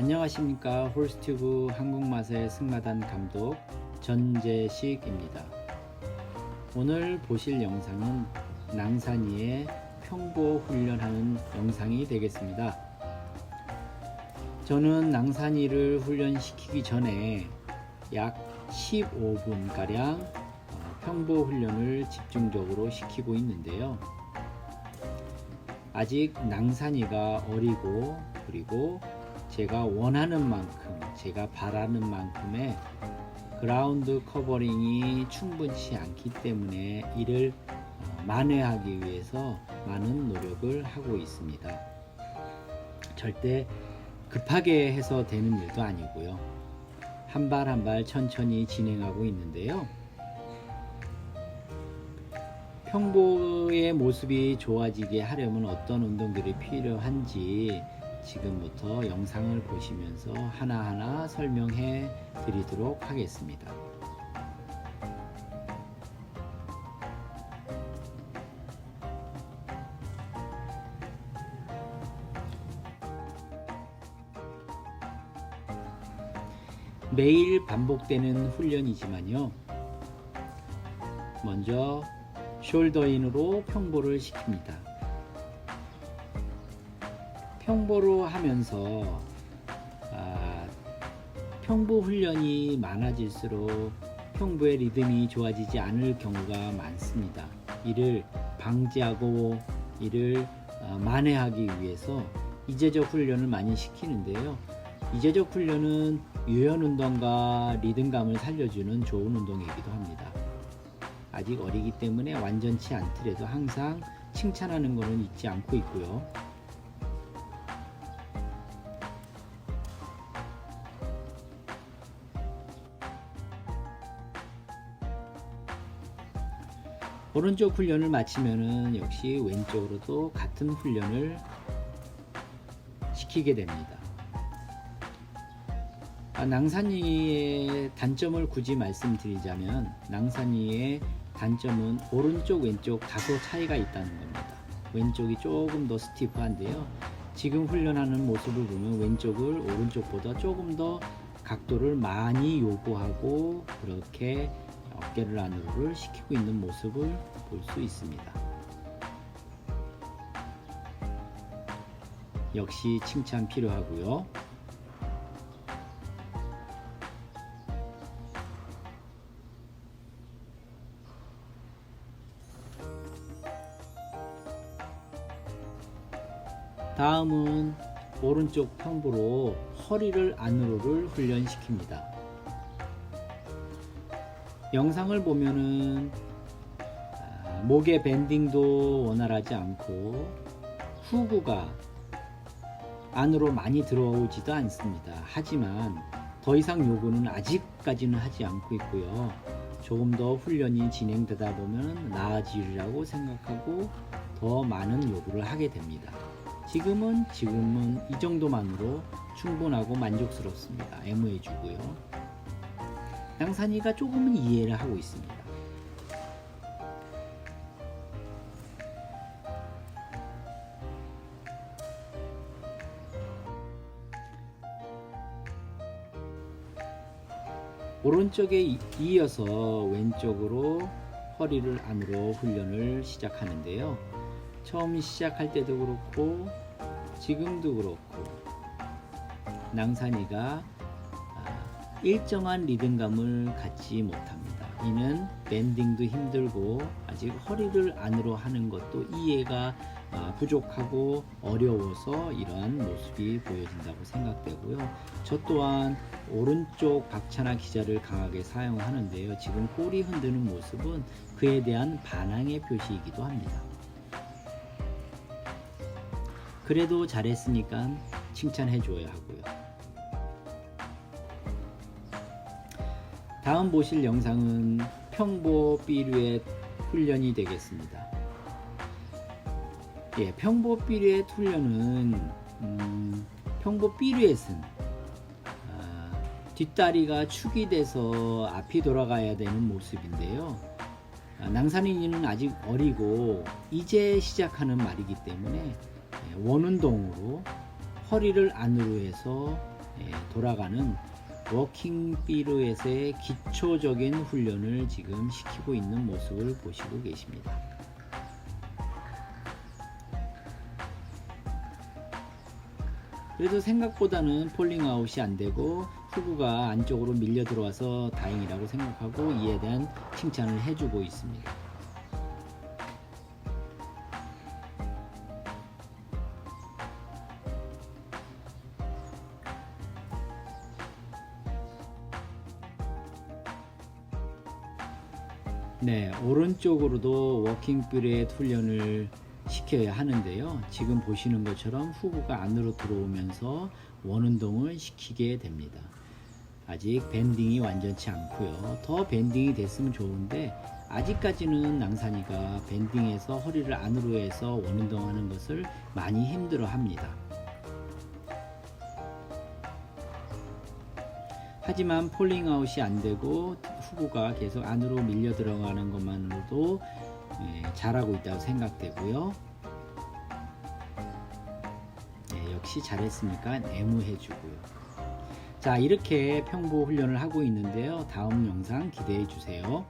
안녕하십니까 홀스튜브 한국맛의 승마단 감독 전재식입니다. 오늘 보실 영상은 낭산이의 평보 훈련하는 영상이 되겠습니다. 저는 낭산이를 훈련시키기 전에 약 15분가량 어, 평보 훈련을 집중적으로 시키고 있는데요. 아직 낭산이가 어리고 그리고 제가 원하는 만큼 제가 바라는 만큼의 그라운드 커버링이 충분치 않기 때문에 이를 어, 만회하기 위해서 많은 노력을 하고 있습니다. 절대 급하게 해서 되는 일도 아니고요. 한 발 한 발 천천히 진행하고 있는데요. 평보의 모습이 좋아지게 하려면 어떤 운동들이 필요한지 지금부터 영상을 보시면서 하나하나 설명해 드리도록 하겠습니다. 매일 반복되는 훈련이지만요. 먼저 숄더인으로 평보를 시킵니다. 평보로 하면서 아, 평보 훈련이 많아질수록 평보의 리듬이 좋아지지 않을 경우가 많습니다. 이를 방지하고 이를 아, 만회하기 위해서 이제적 훈련을 많이 시키는데요. 이제적 훈련은 유연 운동과 리듬감을 살려주는 좋은 운동이기도 합니다. 아직 어리기 때문에 완전치 않더라도 항상 칭찬하는 것은 잊지 않고 있고요. 오른쪽 훈련을 마치면은 역시 왼쪽으로도 같은 훈련을 시키게 됩니다. 아, 낭산이의 단점을 굳이 말씀드리자면 낭산이의 단점은 오른쪽 왼쪽 다소 차이가 있다는 겁니다. 왼쪽이 조금 더 스티프한데요. 지금 훈련하는 모습을 보면 왼쪽을 오른쪽보다 조금 더 각도를 많이 요구하고 그렇게 어깨를 안으로를 시키고 있는 모습을 볼 수 있습니다. 역시 칭찬 필요하고요. 다음은 오른쪽 평부로 허리를 안으로를 훈련시킵니다. 영상을 보면은 아, 목의 밴딩도 원활하지 않고 후구가 안으로 많이 들어오지도 않습니다. 하지만 더 이상 요구는 아직까지는 하지 않고 있고요. 조금 더 훈련이 진행되다 보면 나아지리라고 생각하고 더 많은 요구를 하게 됩니다. 지금은 지금은 이 정도만으로 충분하고 만족스럽습니다. 애무해주고요. 양산이가 조금은 이해를 하고 있습니다. 오른쪽에 이- 이어서 왼쪽으로 허리를 안으로 훈련을 시작하는데요. 처음 시작할 때도 그렇고 지금도 그렇고 낭산이가 아, 일정한 리듬감을 갖지 못합니다. 이는 밴딩도 힘들고 아직 허리를 안으로 하는 것도 이해가 아, 부족하고 어려워서 이러한 모습이 보여진다고 생각되고요. 저 또한 오른쪽 박찬아 기자를 강하게 사용하는데요. 지금 꼬리 흔드는 모습은 그에 대한 반항의 표시이기도 합니다. 그래도 잘했으니까 칭찬해 줘야 하고요. 다음 보실 영상은 평보 삐류의 훈련이 되겠습니다. 예, 평보 삐류의 훈련은 음, 평보 삐류엣은 아, 뒷다리가 축이 돼서 앞이 돌아가야 되는 모습인데요. 아, 낭산인이는 아직 어리고 이제 시작하는 말이기 때문에 예, 원운동으로 허리를 안으로 해서 예, 돌아가는 워킹 피루엣의 기초적인 훈련을 지금 시키고 있는 모습을 보시고 계십니다. 그래도 생각보다는 폴링 아웃이 안 되고 후구가 안쪽으로 밀려 들어와서 다행이라고 생각하고 이에 대한 칭찬을 해주고 있습니다. 네, 오른쪽으로도 워킹 뷰렛 훈련을 시켜야 하는데요. 지금 보시는 것처럼 후구가 안으로 들어오면서 원운동을 시키게 됩니다. 아직 밴딩이 완전치 않고요. 더 밴딩이 됐으면 좋은데 아직까지는 낭산이가 밴딩에서 허리를 안으로 해서 원운동하는 것을 많이 힘들어 합니다. 하지만 폴링 아웃이 안 되고 후구가 계속 안으로 밀려 들어가는 것만으로도 예, 잘하고 있다고 생각되고요. 예, 역시 잘했으니까 애무해주고요. 자 이렇게 평보 훈련을 하고 있는데요. 다음 영상 기대해 주세요.